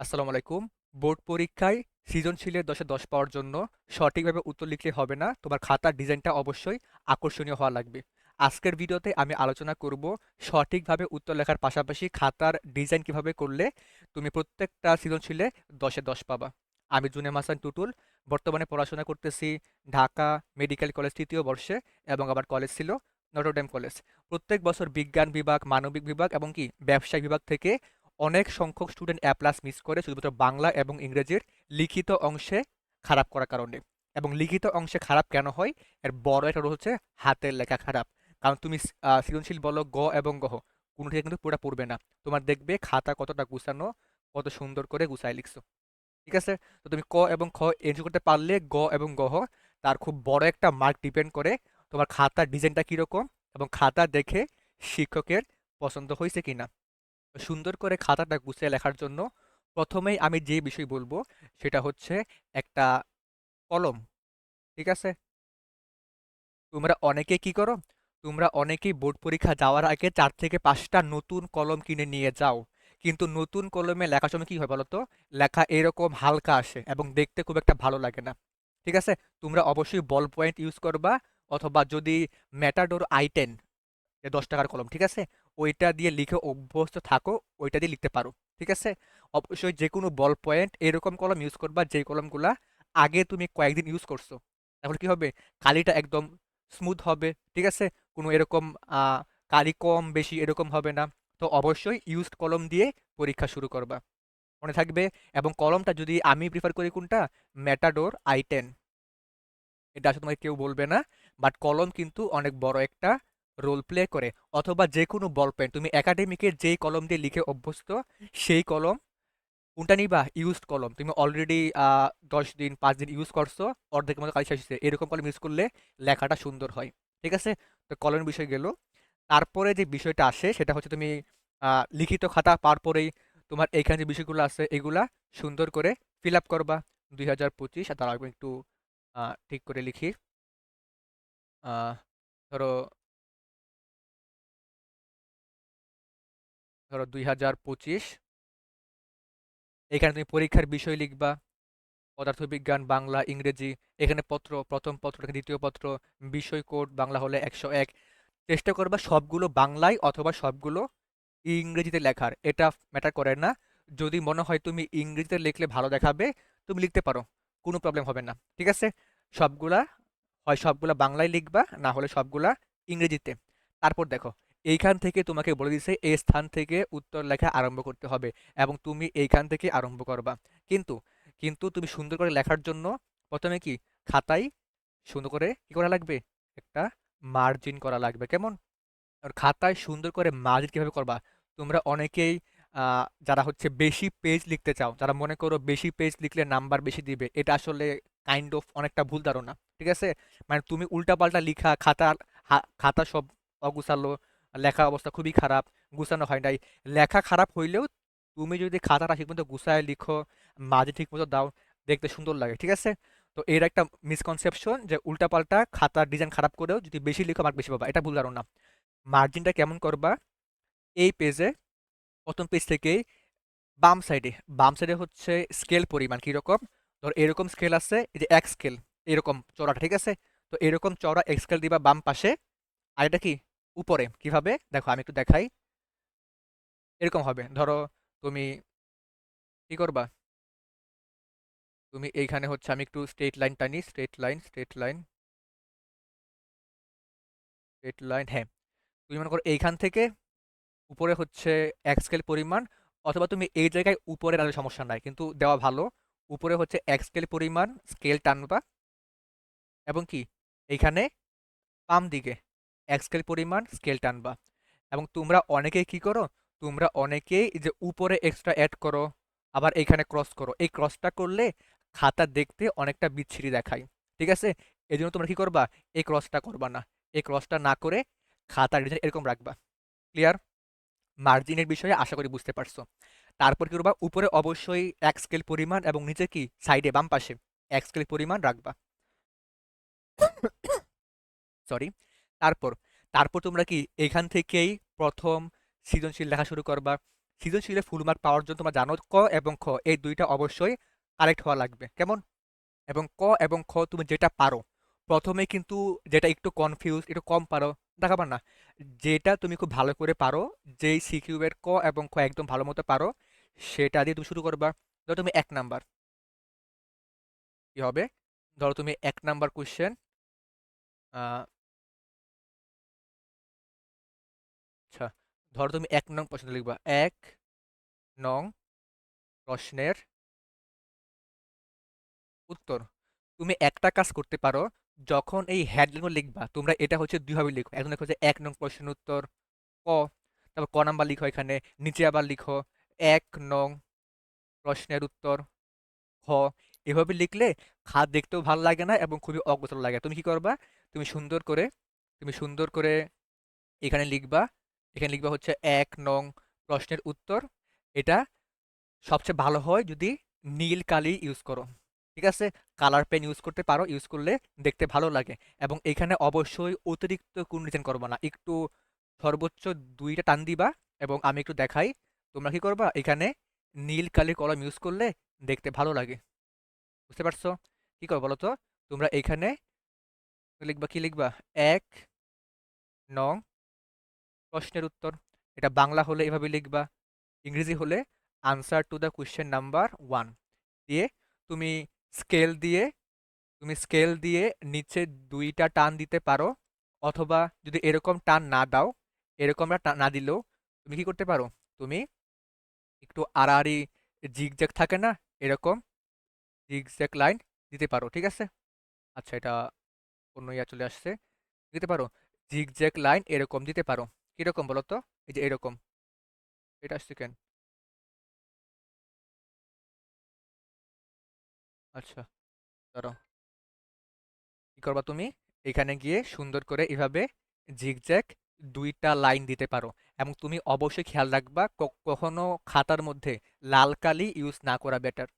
আসসালামু আলাইকুম। বোর্ড পরীক্ষায় সৃজনশীলের দশে দশ পাওয়ার জন্য সঠিকভাবে উত্তর লিখলে হবে না। তোমার খাতার ডিজাইনটা অবশ্যই আকর্ষণীয় হওয়া লাগবে। আজকের ভিডিওতে আমি আলোচনা করব সঠিকভাবে উত্তর লেখার পাশাপাশি খাতার ডিজাইন কীভাবে করলে তুমি প্রত্যেকটা সৃজনশীলে দশে দশ পাবা। আমি জুনে মাসান টুটুল। বর্তমানে পড়াশোনা করতেছি ঢাকা মেডিকেল কলেজ তৃতীয় বর্ষে এবং আমার কলেজ ছিল নটরডেম কলেজ। প্রত্যেক বছর বিজ্ঞান বিভাগ, মানবিক বিভাগ এবং কি ব্যবসায় বিভাগ থেকে অনেক সংখ্যক স্টুডেন্ট এ প্লাস মিস করে শুধুমাত্র বাংলা এবং ইংরেজির লিখিত অংশে খারাপ করার কারণে। এবং লিখিত অংশে খারাপ কেন হয়? এর বড় একটা হচ্ছে হাতের লেখা খারাপ। কারণ তুমি সৃজনশীল বলো, গ এবং গহ কোনো থেকে কিন্তু পুরোটা পড়বে না। তোমার দেখবে খাতা কতটা গুছানো, কত সুন্দর করে গুছায় লিখছো। ঠিক আছে? তো তুমি ক এবং খ এনজয় করতে পারলে গ এবং গহ তার খুব বড় একটা মার্ক ডিপেন্ড করে তোমার খাতার ডিজাইনটা কীরকম এবং খাতা দেখে শিক্ষকের পছন্দ হয়েছে কিনা। সুন্দর করে খাতাটা গুছিয়ে লেখার জন্য প্রথমেই আমি যে বিষয় বলব সেটা হচ্ছে একটা কলম, ঠিক আছে? তোমরা অনেকে কি করো? তোমরা অনেকেই বোর্ড পরীক্ষা যাওয়ার আগে চার থেকে পাঁচটা নতুন কলম কিনে নিয়ে যাও। কিন্তু নতুন কলমে লেখার সময় কী হয় বলো তো? লেখা এরকম হালকা আসে এবং দেখতে খুব একটা ভালো লাগে না। ঠিক আছে? তোমরা অবশ্যই বল পয়েন্ট ইউজ করবা অথবা যদি ম্যাটাডোর আইটেন দশ টাকার কলম, ঠিক আছে? ওইটা দিয়ে লিখে অভ্যস্ত থাকো, ওইটা দিয়ে লিখতে পারো, ঠিক আছে? অবশ্যই যে কোনো বল পয়েন্ট এরকম কলম ইউজ করবা, যেই কলমগুলা আগে তুমি কয়েকদিন ইউজ করছ। তাহলে কি হবে? কালিটা একদম স্মুথ হবে, ঠিক আছে? কোনো এরকম কালি কম, বেশি এরকম হবে না। তো অবশ্যই ইউজড কলম দিয়ে পরীক্ষা শুরু করবা। মনে থাকবে? এবং কলমটা যদি আমি প্রিফার করি কোনটা? ম্যাটাডোর আই টেন এটা আসলে তোমাকে কেউ বলবে না বাট কলম কিন্তু অনেক বড় একটা রোল প্লে করে, অথবা যে কোনো বল পেন তুমি একাডেমিকের যেই কলম দিয়ে লিখে অভ্যস্ত, সেই কলম কোনটা নিবা? ইউজড কলম তুমি অলরেডি দশ দিন, পাঁচ দিন ইউজ করছ অর্ধেক মতো কাজ শেষ এরকম কলম ইউজ করলে লেখাটা সুন্দর হয়। ঠিক আছে? তো কলমের বিষয় গেল। তারপরে যে বিষয়টা আসে, সেটা হচ্ছে তুমি লিখিত খাতা পাওয়ার পরেই তোমার এইখানে যে বিষয়গুলো আছে, এগুলা সুন্দর করে ফিল আপ করবা। দুই হাজার পঁচিশ, আর তার একটু ঠিক করে লিখি। ধরো ধরো দুই হাজার পঁচিশ। এখানে তুমি পরীক্ষার বিষয় লিখবা, পদার্থবিজ্ঞান, বাংলা, ইংরেজি, এখানে পত্র, প্রথম পত্র দ্বিতীয় পত্র, বিষয় কোড, বাংলা হলে একশো এক। চেষ্টা করবা সবগুলো বাংলায় অথবা সবগুলো ইংরেজিতে লেখার, এটা ম্যাটার করে না। যদি মনে হয় তুমি ইংরেজিতে লিখলে ভালো দেখাবে, তুমি লিখতে পারো, কোনো প্রবলেম হবে না, ঠিক আছে? সবগুলা, হয় সবগুলা বাংলায় লিখবা, না হলে সবগুলা ইংরেজিতে। তারপর দেখো এইখান থেকে তোমাকে বলে দিছে এই স্থান থেকে উত্তর লেখা আরম্ভ করতে হবে এবং তুমি এইখান থেকে আরম্ভ করবা। কিন্তু কিন্তু তুমি সুন্দর করে লেখার জন্য প্রথমে কি খাতায় সুন্দর করে কি করা লাগবে? একটা মার্জিন করা লাগবে। কেমন? আর খাতায় সুন্দর করে মার্জিন কীভাবে করবা? তোমরা অনেকেই যারা হচ্ছে বেশি পেজ লিখতে চাও, যারা মনে করো বেশি পেজ লিখলে নাম্বার বেশি দিবে, এটা আসলে কাইন্ড অফ অনেকটা ভুল ধারণা, ঠিক আছে? মানে তুমি উল্টাপাল্টা লিখা খাতা খাতা সব অগুছালো লেখা অবস্থা খুবই খারাপ, গুছানো হয় নাই। লেখা খারাপ হইলেও তুমি যদি খাতাটা ঠিকমতো গুছায় লিখো, মাঝে ঠিকমতো দাও, দেখতে সুন্দর লাগে, ঠিক আছে? তো এর একটা মিসকনসেপশন যে উল্টাপাল্টা খাতার ডিজাইন খারাপ করেও যদি বেশি লিখো মার্ক বেশি পাবা, এটা ভুল ধারণা। মার্জিনটা কেমন করবা? এই পেজে প্রথম পেজ থেকে বাম সাইডে বাম সাইডে হচ্ছে স্কেল পরিমাণ কীরকম? ধর এরকম স্কেল আছে, এই যে এক স্কেল এরকম চড়াটা ঠিক আছে? তো এরকম চড়া এক স্কেল দিবা বাম পাশে, আর এটা কি? উপরে, কীভাবে? দেখো, আমি একটু দেখাই। এরকম হবে। ধরো, তুমি কি করবা? তুমি এইখানে হচ্ছে, আমি একটু স্ট্রেট লাইন টানি straight line straight line straight line হ্যাঁ। তুমি মনে করো এইখান থেকে উপরে হচ্ছে এক স্কেল পরিমাণ, অথবা তুমি এই জায়গায় উপরে রাখলে সমস্যা নাই, কিন্তু দেওয়া ভালো। উপরে হচ্ছে এক স্কেল পরিমাণ স্কেল টানবা। এবং কি? এইখানে বাম দিকে এক স্কেল পরিমাণ স্কেল টানবা। এবং তোমরা অনেকেই কি করো? তোমরা অনেকেই যে উপরে এক্সট্রা অ্যাড করো, আবার এখানে ক্রস করো। এই ক্রসটা করলে খাতা দেখতে অনেকটা বিচ্ছিরি দেখায়। ঠিক আছে? এই জন্য তোমরা কি করবা? এই ক্রসটা করবা না। এই ক্রসটা না করে খাতার ডিজাইন এরকম রাখবা। ক্লিয়ার মার্জিনের বিষয়ে আশা করি বুঝতে পারছ। তারপর কি করবা? উপরে অবশ্যই এক স্কেল পরিমাণ এবং নিচে কি? সাইডে বাম পাশে এক স্কেল পরিমাণ রাখবা। সরি তারপর তারপর তোমরা কি এখান থেকেই প্রথম সৃজনশীল লেখা শুরু করবা? সৃজনশীলে ফুল মার্ক পাওয়ার জন্য তোমরা জানো ক এবং খ, এই দুইটা অবশ্যই কারেক্ট হওয়া লাগবে। কেমন? এবং ক এবং খ তুমি যেটা পারো। প্রথমে কিন্তু যেটা একটু কনফিউজ একটু কম পারো দেখাবার না। যেটা তুমি খুব ভালো করে পারো, যেই সিকিউবের ক এবং খ একদম ভালো মতো পারো, সেটা দিয়ে তুমি শুরু করবা। ধরো তুমি এক নাম্বার। কি হবে? ধরো তুমি এক নাম্বার কোশ্চেন ধরো তুমি এক নং প্রশ্ন লিখবা, এক নং প্রশ্নের উত্তর। তুমি একটা কাজ করতে পারো, যখন এই হেডলাইনগুলো লিখবা, তোমরা এটা হচ্ছে দুইভাবে লিখো। একজন লেখো যে এক নং প্রশ্নের উত্তর, ক, তারপর ক নাম্বার লিখো এখানে, নিচে আবার লিখো, এক নং প্রশ্নের উত্তর, খ। এভাবে লিখলে খাত দেখতেও ভালো লাগে না এবং খুবই অগোচর লাগে। তুমি কি করবা? তুমি সুন্দর করে, তুমি সুন্দর করে এখানে লিখবা এখানে লিখবা হচ্ছে এক নং প্রশ্নের উত্তর। এটা সবচেয়ে ভালো হয় যদি নীল কালি ইউজ করো। ঠিক আছে? কালার পেন ইউজ করতে পারো ইউজ করলে দেখতে ভালো লাগে। এবং এখানে অবশ্যই অতিরিক্ত কোন ডিজাইন করব না। একটু সর্বোচ্চ দুইটা টান দিবা এবং আমি একটু দেখাই। তোমরা কি করবা? এখানে নীল কালির কলম ইউজ করলে দেখতে ভালো লাগে। বুঝতে পারছ? কি করব বলো তো তোমরা এখানে লিখবা কি লিখবা? এক নং প্রশ্নের উত্তর। এটা বাংলা হলে এভাবে লিখবা, ইংরেজি হলে answer to the question number one দিয়ে তুমি স্কেল দিয়ে, তুমি স্কেল দিয়ে নিচে দুইটা টান দিতে পারো অথবা যদি এরকম টান না দাও, এরকম টান না দিলেও তুমি কি করতে পারো? তুমি একটু আড়াআড়ি জিগজ্যাগ থাকে না, এরকম জিগজ্যাগ লাইন দিতে পারো, ঠিক আছে? আচ্ছা এটা অন্য ইয়া চলে আসছে, দিতে পারো। জিগজ্যাগ লাইন এরকম দিতে পারো। কীরকম বলো তো এই যে এরকম। এটা আসছে কেন? আচ্ছা ধরো কি করবা তুমি? এখানে গিয়ে সুন্দর করে এভাবে জিগজ্যাগ দুইটা লাইন দিতে পারো। এবং তুমি অবশ্যই খেয়াল রাখবা কখনো খাতার মধ্যে লাল কালি ইউজ না করা বেটার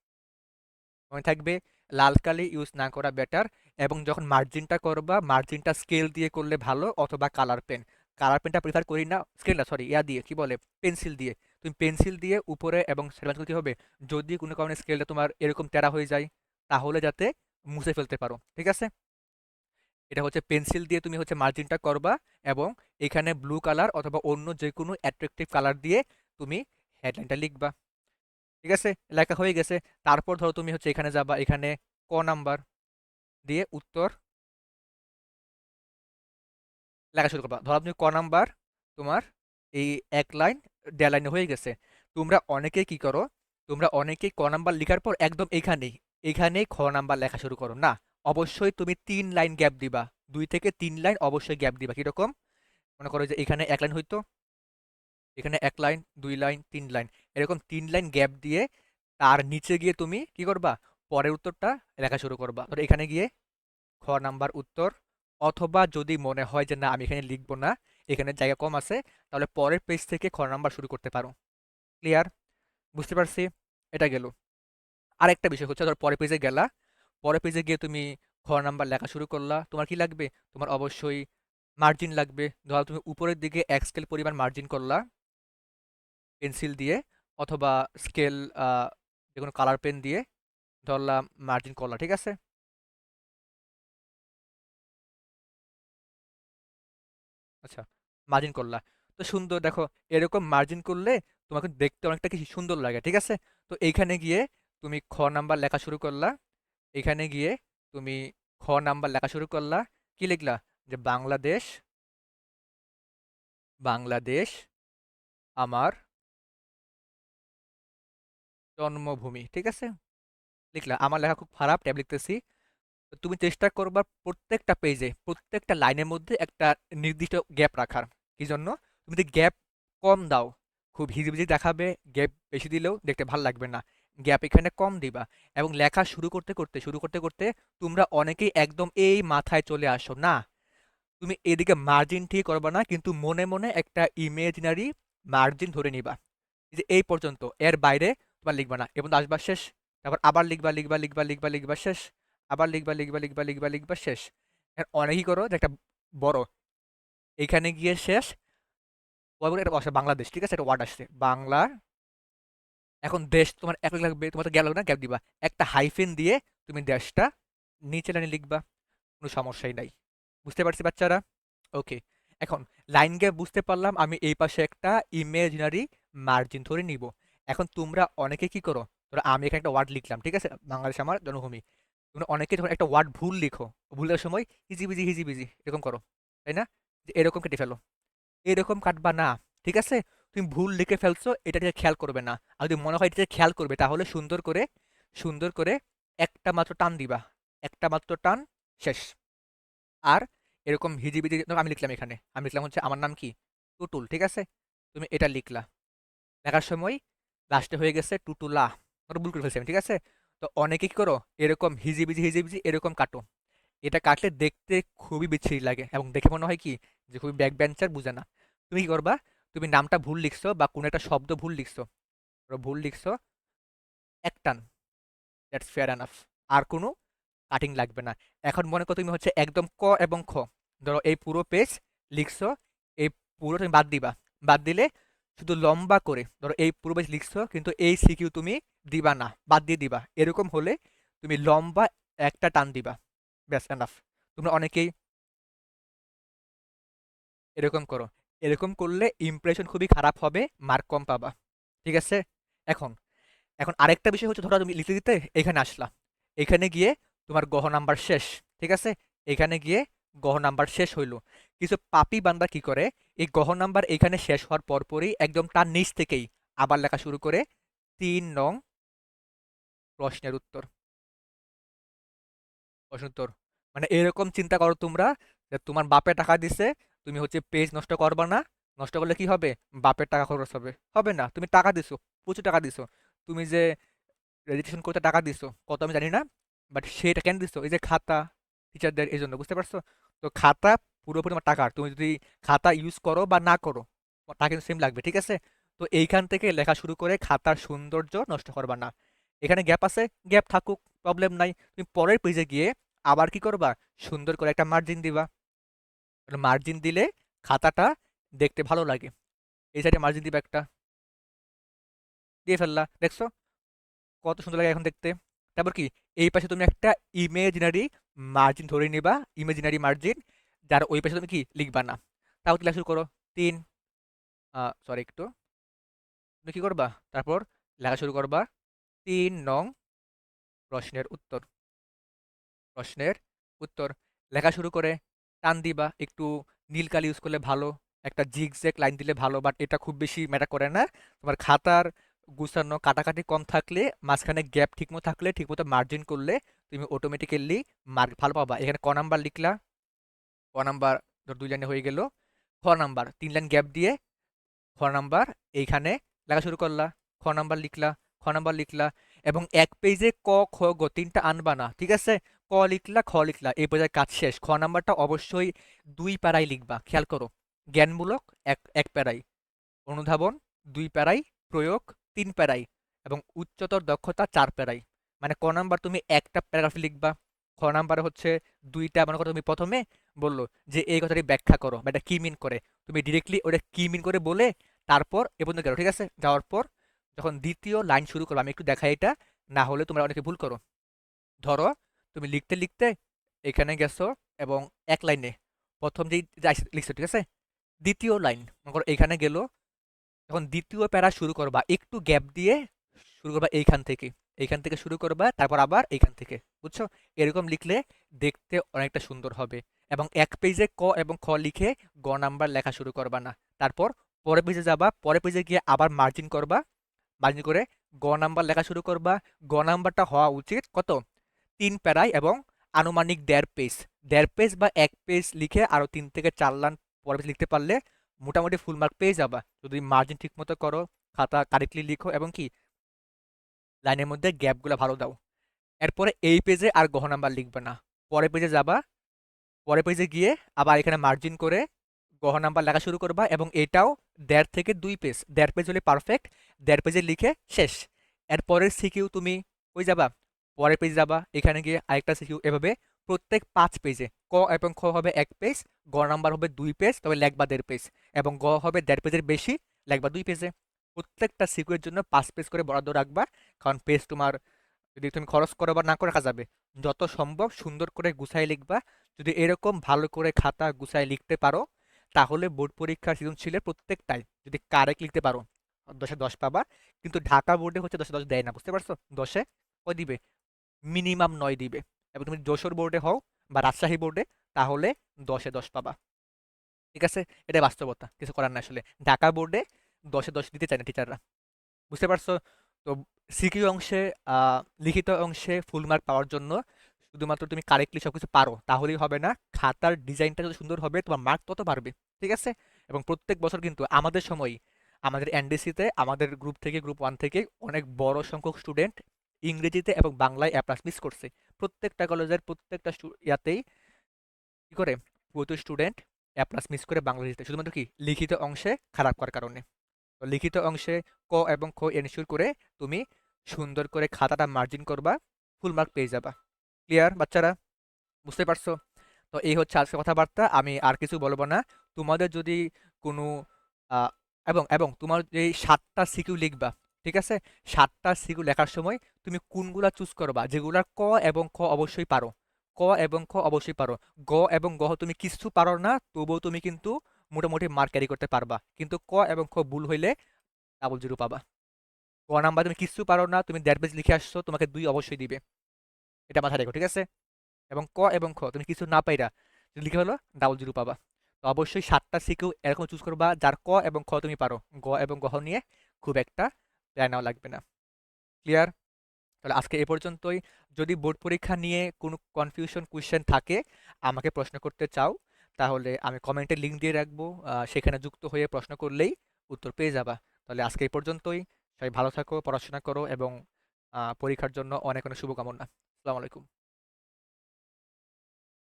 মনে থাকবে? লাল কালি ইউজ না করা বেটার এবং যখন মার্জিনটা করবা মার্জিনটা স্কেল দিয়ে করলে ভালো, অথবা কালার পেন কালার পেনটা প্রিফার করি না স্কেল না সরি ইয়া দিয়ে, কি বলে পেন্সিল দিয়ে। তুমি পেন্সিল দিয়ে উপরে এবং সেটা কি হবে? যদি কোনো কারণে স্কেলটা তোমার এরকম টেরা হয়ে যায়, তাহলে যাতে মুছে ফেলতে পারো, ঠিক আছে? এটা হচ্ছে পেন্সিল দিয়ে তুমি হচ্ছে মার্জিনটা করবা এবং এখানে ব্লু কালার অথবা অন্য যে কোনো অ্যাট্রাকটিভ কালার দিয়ে তুমি হেডলাইনটা লিখবা, ঠিক আছে? লেখা হয়ে গেছে। তারপর ধরো তুমি হচ্ছে এখানে যাবা, এখানে ক নাম্বার দিয়ে উত্তর লেখা শুরু করবা। ধরো আপনি ক নাম্বার তোমার এই এক লাইন, দেড় লাইনে হয়ে গেছে। তোমরা অনেকে কি করো, তোমরা অনেকেই ক নাম্বার লেখার পর একদম এখানেই এখানেই খ নাম্বার লেখা শুরু করো। না, অবশ্যই তুমি তিন লাইন গ্যাপ দিবা। দুই থেকে তিন লাইন অবশ্যই গ্যাপ দিবা। কীরকম? মনে করো যে এখানে এক লাইন হইতো, এখানে এক লাইন, দুই লাইন, তিন লাইন। এরকম তিন লাইন গ্যাপ দিয়ে তার নিচে গিয়ে তুমি কি করবা? পরের উত্তরটা লেখা শুরু করবা। ধরো এখানে গিয়ে খ নাম্বার উত্তর অথবা যদি মনে হয় যে, না, আমি এখানে লিখব না, এখানে জায়গা কম আছে, তাহলে পরের পেজ থেকে খ নাম্বার শুরু করতে পারো। ক্লিয়ার বুঝতে পারছি? এটা গেল। আরেকটা বিষয় হচ্ছে, ধর পরের পেজে গেলা। পরের পেজে গিয়ে তুমি খ নাম্বার লেখা শুরু করলা। তোমার কি লাগবে? তোমার অবশ্যই মার্জিন লাগবে। ধরো তুমি উপরের দিকে এক স্কেল পরিমাণ মার্জিন করলা। পেন্সিল দিয়ে অথবা স্কেল যে কোনো কালার পেন দিয়ে ধরলাম মার্জিন করলা, ঠিক আছে? আচ্ছা মার্জিন করলা। তো সুন্দর, দেখো, এরকম মার্জিন করলে তোমাকে দেখতে অনেকটা কি সুন্দর লাগে, ঠিক আছে? তো এইখানে গিয়ে তুমি খ নাম্বার লেখা শুরু করলা। এখানে গিয়ে তুমি খ নাম্বার লেখা শুরু করলা। কি লিখলা? যে বাংলাদেশ বাংলাদেশ আমার জন্মভূমি, ঠিক আছে? লিখলা, আমার লেখা খুব খারাপ, ট্যাব লিখতেছি। তুমি চেষ্টা করবা প্রত্যেকটা পেজে প্রত্যেকটা লাইনের মধ্যে একটা নির্দিষ্ট গ্যাপ রাখার। কি জন্য? তুমি যদি গ্যাপ কম দাও, খুব হিজিবিজি দেখাবে গ্যাপ বেশি দিলেও দেখতে ভালো লাগবে না। গ্যাপ এখানে কম দিবা এবং লেখা শুরু করতে করতে, শুরু করতে করতে তোমরা অনেকেই একদম এই মাথায় চলে আসো, না? তুমি এদিকে মার্জিন ঠিক করবা না, কিন্তু মনে মনে একটা ইমেজিনারি মার্জিন ধরে নিবা। যে এই পর্যন্ত, এর বাইরে তোমার লিখবা না। এবং আসবা শেষ, তারপর আবার লিখবা লিখবা লিখবা লিখবা লিখবা শেষ। আবার লিখবা লিখবা লিখবা লিখবা লিখবা, শেষ। অনেকই করো যে একটা বড়। এখানে গিয়ে শেষ। এটা বসে বাংলাদেশ, ঠিক আছে? একটা ওয়ার্ড আসছে, বাংলা। এখন দেশ তোমার এক লাগবে, তোমার তো গ্যাপ লাগবে না? গ্যাপ দিবা। একটা হাইফেন দিয়ে তুমি দেশটা নিচে লাইনে লিখবা। কোনো সমস্যাই নাই। বুঝতে পারছি বাচ্চারা? ওকে এখন লাইন গ্যাপ বুঝতে পারলাম, আমি এই পাশে একটা ইমেজিনারি মার্জিন ধরে নিব। এখন তোমরা অনেকে কি করো? ধরো আমি এখানে একটা ওয়ার্ড লিখলাম, ঠিক আছে? বাংলাদেশ আমার জন্মভূমি তোমরা অনেকে যখন একটা ওয়ার্ড ভুল লিখো, ভুলের সময় হিজি বিজি হিজি বিজি এরকম করো, তাই না? যে এরকম কেটে ফেলো। এরকম কাটবা না, ঠিক আছে? তুমি ভুল লিখে ফেলছো, এটা দিয়ে খেয়াল করবে না। আর যদি মনে হয় এটা খেয়াল করবে, তাহলে সুন্দর করে সুন্দর করে একটা মাত্র টান দিবা। একটা মাত্র টান, শেষ। আর এরকম হিজিবিজি আমি লিখলাম এখানে। আমি লিখলাম হচ্ছে, আমার নাম কি? টুটুল, ঠিক আছে? তুমি এটা লিখলা। লেখার সময় লাস্টে হয়ে গেছে টুটুলা। ভুল করে ফেলছি আমি, ঠিক আছে? তো অনেকে কি করো? এরকম হিজিবিজি হিজিবিজি, এরকম কাটো এটা কাটলে দেখতে খুবই বিচ্ছিরি লাগে এবং দেখে মনে হয় কি? যে খুবই ব্যাক বেঞ্চার বুঝে না। তুমি কী করবা? তুমি নামটা ভুল লিখছো বা কোনো একটা শব্দ ভুল লিখছো। ভুল লিখছো এক টান দ্যাটস ফেয়ার এনাফ আর কোনো কাটিং লাগবে না। এখন মনে করো তুমি হচ্ছে একদম ক এবং খ। ধরো এই পুরো পেজ লিখছো, এই পুরো তুমি বাদ দিবা। বাদ দিলে শুধু লম্বা করে, ধরো এই পুরো পেজ লিখছো, কিন্তু এই সিকিউ তুমি দিবা না, বাদ দিয়ে দিবা। এরকম হলে তুমি লম্বা একটা টান দিবা। ব্যাস এনাফ তোমরা অনেকেই এরকম করো। এরকম করলে ইমপ্রেশন খুবই খারাপ হবে মার্ক কম পাবা। ঠিক আছে? এখন এখন আরেকটা বিষয় হচ্ছে, ধরো তুমি লিখতে দিতে, এখানে আসলা। এখানে গিয়ে তোমার গহ নাম্বার শেষ। ঠিক আছে? এখানে গিয়ে গহ নাম্বার শেষ হইল। কিছু পাপি বান্দা কি করে, এই গহ নাম্বার এখানে শেষ হওয়ার পরপরই একদম তার নিচ থেকেই আবার লেখা শুরু করে, তিন নং প্রশ্নের উত্তর। প্রশ্ন উত্তর। মানে এরকম চিন্তা করো তোমরা যে তোমার বাপে টাকা দিছে, তুমি হচ্ছে পেজ নষ্ট করবা না। নষ্ট করলে কি হবে? বাপের টাকা খরচ হবে। হবে না। তুমি টাকা দিছো, প্রচুর টাকা দিছো। তুমি যে রেজিস্ট্রেশন করতে টাকা দিছো, কত আমি জানি না বাট সেটা কেন দিছো? এই যে খাতা টিচারদের এই জন্য, বুঝতে পারছ? তো খাতা পুরোপুরি আমার টাকার। তুমি যদি খাতা ইউজ করো বা না করো টাকা কিন্তু সেম লাগবে, ঠিক আছে? তো এইখান থেকে লেখা শুরু করে খাতার সৌন্দর্য নষ্ট করবা না। এখানে গ্যাপ আছে গ্যাপ থাকুক প্রবলেম নাই। তুমি পরের পেজে গিয়ে আবার কি করবা? সুন্দর করে একটা মার্জিন দিবা। মার্জিন দিলে খাতাটা দেখতে ভালো লাগে। এই সাইডে মার্জিন দিবা একটা। দিয়ে ফেললা। দেখছ? কত সুন্দর লাগে এখন দেখতে। তারপর কি? এই পাশে তুমি একটা ইমেজিনারি মার্জিন ধরে নিবা ইমেজিনারি মার্জিন যার ওই পাশে তুমি কি লিখবা না। তাও লেখা শুরু করো? তিন সরি একটু। তুমি কী করবা? তারপর লেখা শুরু করবা তিন নং প্রশ্নের উত্তর। প্রশ্নের উত্তর। লেখা শুরু করে, টান দিবা, একটু নীল কালি ইউজ করলে ভালো, একটা জিগজ্যাক লাইন দিলে ভালো বাট এটা খুব বেশি ম্যাটার করে না। তোমার খাতার গুছানো কাটাকাটি কম থাকলে, মাঝখানে গ্যাপ ঠিকমতো থাকলে, ঠিকমতো মার্জিন করলে, তুমি অটোমেটিক্যালি মার্ক ভালো পাবা। এখানে ক নাম্বার লিখলা। ক নাম্বার ধর দুই লাইনে হয়ে গেল। খ নাম্বার তিন লাইন গ্যাপ দিয়ে, খ নাম্বার এইখানে লেখা শুরু করলা। খ নাম্বার লিখলা। নাম্বার লিখলা এবং এক পেজে ক, খ, গ তিনটা আনবা না, ঠিক আছে? ক লিখলা, খ লিখলা, এই পর্যায়ে কাজ শেষ। খ নাম্বারটা অবশ্যই দুই প্যারাই লিখবা, খেয়াল করো। জ্ঞানমূলক, এক এক প্যারাই। অনুধাবন, দুই প্যারাই। প্রয়োগ, তিন প্যারাই। এবং উচ্চতর দক্ষতা, চার প্যারাই। মানে ক নাম্বার তুমি একটা প্যারাগ্রাফ লিখবা। খ নাম্বার হচ্ছে দুইটা, মনে করো তুমি প্রথমে বলল যে এই কথাটি ব্যাখ্যা করো, বা এটা কি মিন করে? তুমি ডিরেক্টলি ওটা কি মিন করে বলে তারপর এ পর্যন্ত গেলো, ঠিক আছে? যাওয়ার পর যখন দ্বিতীয় লাইন শুরু করো আমি একটু দেখাই এটা, না হলে তোমরা অনেকে ভুল করো। ধরো, তুমি লিখতে লিখতে এখানে গেছো এবং এক লাইনে প্রথম যেই লিখছো, ঠিক আছে? দ্বিতীয় লাইন, মনে করো এখানে গেলো, যখন দ্বিতীয় প্যারা শুরু করবা, একটু গ্যাপ দিয়ে শুরু করবা এইখান থেকে এইখান থেকে শুরু করবা, তারপর আবার এইখান থেকে, বুঝছ? এরকম লিখলে দেখতে অনেকটা সুন্দর হবে এবং এক পেজে ক এবং খ লিখে গ নাম্বার লেখা শুরু করবা না। তারপর পরের পেজে যাবা, পরের পেজে গিয়ে আবার মার্জিন করবা মার্জিন করে গ নাম্বার লেখা শুরু করবা। গ নাম্বারটা হওয়া উচিত কত? তিন প্যারায় এবং আনুমানিক দেড় পেজ। দেড় পেজ বা এক পেজ লিখে আরও তিন থেকে চার লাইন পেজ লিখতে পারলে মোটামুটি ফুল মার্ক পেয়ে যাবা। যদি মার্জিন ঠিক মতো করো, খাতা কারেক্টলি লিখো এবং কি? লাইনের মধ্যে গ্যাপগুলো ভালো দাও। এরপরে এই পেজে আর গহ নাম্বার লিখবে না। পরের পেজে যাবা। পরের পেজে গিয়ে আবার এখানে মার্জিন করে গহ নাম্বার লেখা শুরু করবা এবং এটাও দেড় থেকে দুই পেজ দেড় পেজ হলে পারফেক্ট দেড় পেজে লিখে শেষ। এরপরের সিকিউ তুমি ওই যাবা, পরের পেজ যাবা, এখানে গিয়ে আরেকটা সিকিউ এভাবে প্রত্যেক পাঁচ পেজে ক এবং খ হবে এক পেজ গ নাম্বার হবে দুই পেজ তবে লেখবা দেড় পেজ এবং গ হবে দেড় পেজের বেশি, লেখবা দুই পেজে প্রত্যেকটা সিকুয়ের জন্য পাঁচ পেজ করে বরাদ্দ রাখবা, কারণ পেজ তোমার যদি তুমি খরচ করো বা না করে রাখা যাবে। যত সম্ভব সুন্দর করে গুছাই লিখবা, যদি এরকম ভালো করে খাতা গুছাই লিখতে পারো তাহলে বোর্ড পরীক্ষার সৃজনশীলের প্রত্যেকটাই, যদি কারেক্ট লিখতে পারো, দশে দশ পাবা, কিন্তু ঢাকা বোর্ডে হচ্ছে দশে দশ দেয় না, বুঝতে পারছ? দশে ও দিবে মিনিমাম নয় দিবে। এবং তুমি যশোর বোর্ডে হও বা রাজশাহী বোর্ডে, তাহলে দশে দশ পাবা। ঠিক আছে? এটা বাস্তবতা, কিছু করার না আসলে। ঢাকা বোর্ডে দশে দশ দিতে চায় না টিচাররা বুঝতে পারছ? তো সিকিউ অংশে লিখিত অংশে ফুল মার্ক পাওয়ার জন্য শুধুমাত্র তুমি কারেক্টলি সব কিছু পারো, তাহলেই হবে না। খাতার ডিজাইনটা যত সুন্দর হবে, তোমার মার্ক তত বাড়বে, ঠিক আছে? এবং প্রত্যেক বছর কিন্তু আমাদের সময়, আমাদের এনডিসিতে আমাদের গ্রুপ থেকে গ্রুপ ওয়ান থেকে অনেক বড় সংখ্যক স্টুডেন্ট ইংরেজিতে এবং বাংলায় অ্যাপ্লাস মিস করছে। প্রত্যেকটা কলেজের প্রত্যেকটা ইয়াতেই কি করে? প্রচুর স্টুডেন্ট অ্যাপ্লাস মিস করে বাংলাদেশিতে শুধুমাত্র কি? লিখিত অংশে খারাপ করার কারণে। তো লিখিত অংশে ক এবং খ এনশিওর করে তুমি সুন্দর করে খাতাটা মার্জিন করবা ফুল মার্ক পেয়ে যাবা। ক্লিয়ার, বাচ্চারা? বুঝতে পারছ? তো এই হচ্ছে আজকে কথাবার্তা। আমি আর কিছু বলব না। তোমাদের যদি কোনো এবং এবং তোমার যে সাতটা সিকিউ লিখবা, ঠিক আছে? সাতটা সিকিউ লেখার সময় তুমি কোনগুলা চুজ করবা? যেগুলার ক এবং খ অবশ্যই পারো। ক এবং খ অবশ্যই পারো। গ এবং গহ তুমি কিছু পারো না, তবুও তুমি কিন্তু মোটামুটি মার্ক ক্যারি করতে পারবা। কিন্তু ক এবং খ ভুল হইলে ডাবল জিরো পাবা। ক নাম্বার তুমি কিছু পারো না, তুমি দেড় পেজ লিখে আসছো, তোমাকে দুই অবশ্যই দিবে। এটা মাথায় রেখো, ঠিক আছে? এবং ক এবং খ, তুমি কিছু না পাইরা লিখে হলো ডাবল জিরো পাবা। তো অবশ্যই সাতটা সিকিউ এরকম চুজ করবা যার ক এবং খ তুমি পারো। গ এবং গহ নিয়ে খুব একটা প্ল্যান নেওয়া লাগবে না। ক্লিয়ার তাহলে আজকে এ পর্যন্তই। যদি বোর্ড পরীক্ষা নিয়ে কোনো কনফিউশন কোয়েশ্চেন থাকে, আমাকে প্রশ্ন করতে চাও, তাহলে আমি কমেন্টে লিঙ্ক দিয়ে রাখব। সেখানে যুক্ত হয়ে প্রশ্ন করলেই উত্তর পেয়ে যাবা। তাহলে আজকে এই পর্যন্তই। সবাই ভালো থাকো, পড়াশোনা করো এবং পরীক্ষার জন্য অনেক অনেক শুভকামনা। আসসালামু আলাইকুম।